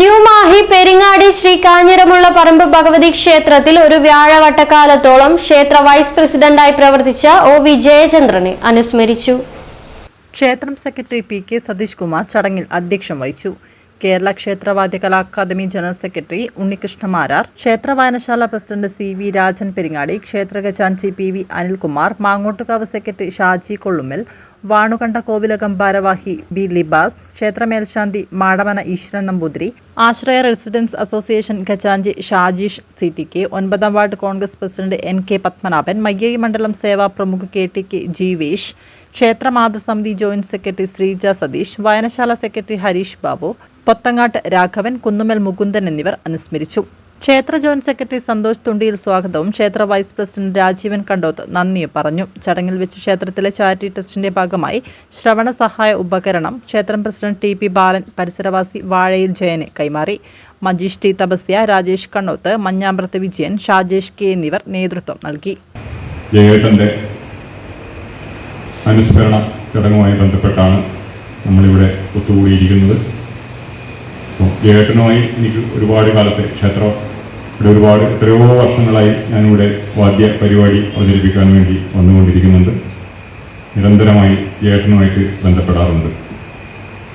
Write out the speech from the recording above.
ന്യൂമാഹി പെരിങ്ങാടി ശ്രീ കാഞ്ഞിരമുള്ള പറമ്പ് ഭഗവതി ക്ഷേത്രത്തിൽ ഒരു വ്യാഴവട്ടക്കാലത്തോളം ക്ഷേത്ര വൈസ് പ്രസിഡന്റായി പ്രവർത്തിച്ച ഒ. വിജയചന്ദ്രനെ അനുസ്മരിച്ചു. ക്ഷേത്രം secretary P. K. Satheesh Kumar ചടങ്ങിൽ അധ്യക്ഷം വഹിച്ചു. കേരള ക്ഷേത്രവാദ്യ കലാ academy general secretary Unnikrishna Marar ക്ഷേത്ര വായനശാല president C. V. Rajan Peringadi ക്ഷേത്ര ഖജാൻചി P. V. Anilkumar Mangottukavu secretary Shaji Kollummal Vanukantha Kovilakam ഭാരവാഹി ബി ലിബാസ് ക്ഷേത്രമേൽശാന്തി മാടമന ഈശ്വരൻ നമ്പൂതിരി ആശ്രയ റെസിഡൻസ് അസോസിയേഷൻ ഖജാൻജി ഷാജീഷ് സി ടി കെ ഒൻപതാം ward Congress president N K Padmanabhan Mayyazhi മണ്ഡലം സേവാ പ്രമുഖ് K T K Jeevesh ക്ഷേത്ര മാതൃസമിതി joint secretary Sreeja Satheesh വായനശാല secretary Harish Babu പൊത്തങ്ങാട്ട് Raghavan Kunnummal Mukundan എന്നിവർ അനുസ്മരിച്ചു. ക്ഷേത്ര ജോയിന്റ് സെക്രട്ടറി സന്തോഷ് തുണ്ടിയിൽ സ്വാഗതവും. ക്ഷേത്ര വൈസ് പ്രസിഡന്റ് രാജീവൻ കണ്ടോത്ത് നന്ദിയും പറഞ്ഞു. ചടങ്ങിൽ വെച്ച് ക്ഷേത്രത്തിലെ ചാരിറ്റി ട്രസ്റ്റിന്റെ ഭാഗമായി ശ്രവണ സഹായ ഉപകരണം ക്ഷേത്രം പ്രസിഡന്റ് ടി പി ബാലൻ പരിസരവാസി വാഴയിൽ ജയനെ കൈമാറി. മജീഷ് ടി തപസ്യ രാജേഷ് കണ്ണോത്ത് മഞ്ഞാമ്പ്രത്ത് വിജയൻ ഷാജേഷ് കെ എന്നിവർ നേതൃത്വം നൽകി. അനുസ്മരണ ചടങ്ങുമായി ബന്ധപ്പെട്ടാണ് നമ്മളിവിടെ ഒത്തുകൂടിയിരിക്കുന്നത്. അപ്പോൾ എനിക്ക് ഒരുപാട് കാലത്തെ ക്ഷേത്രം ഇവിടെ ഒരുപാട് എത്രയോ വർഷങ്ങളായി ഞാനിവിടെ വാദ്യ പരിപാടി അവതരിപ്പിക്കാൻ വേണ്ടി വന്നുകൊണ്ടിരിക്കുന്നുണ്ട്. നിരന്തരമായി ജയേട്ടനുമായിട്ട് ബന്ധപ്പെടാറുണ്ട്.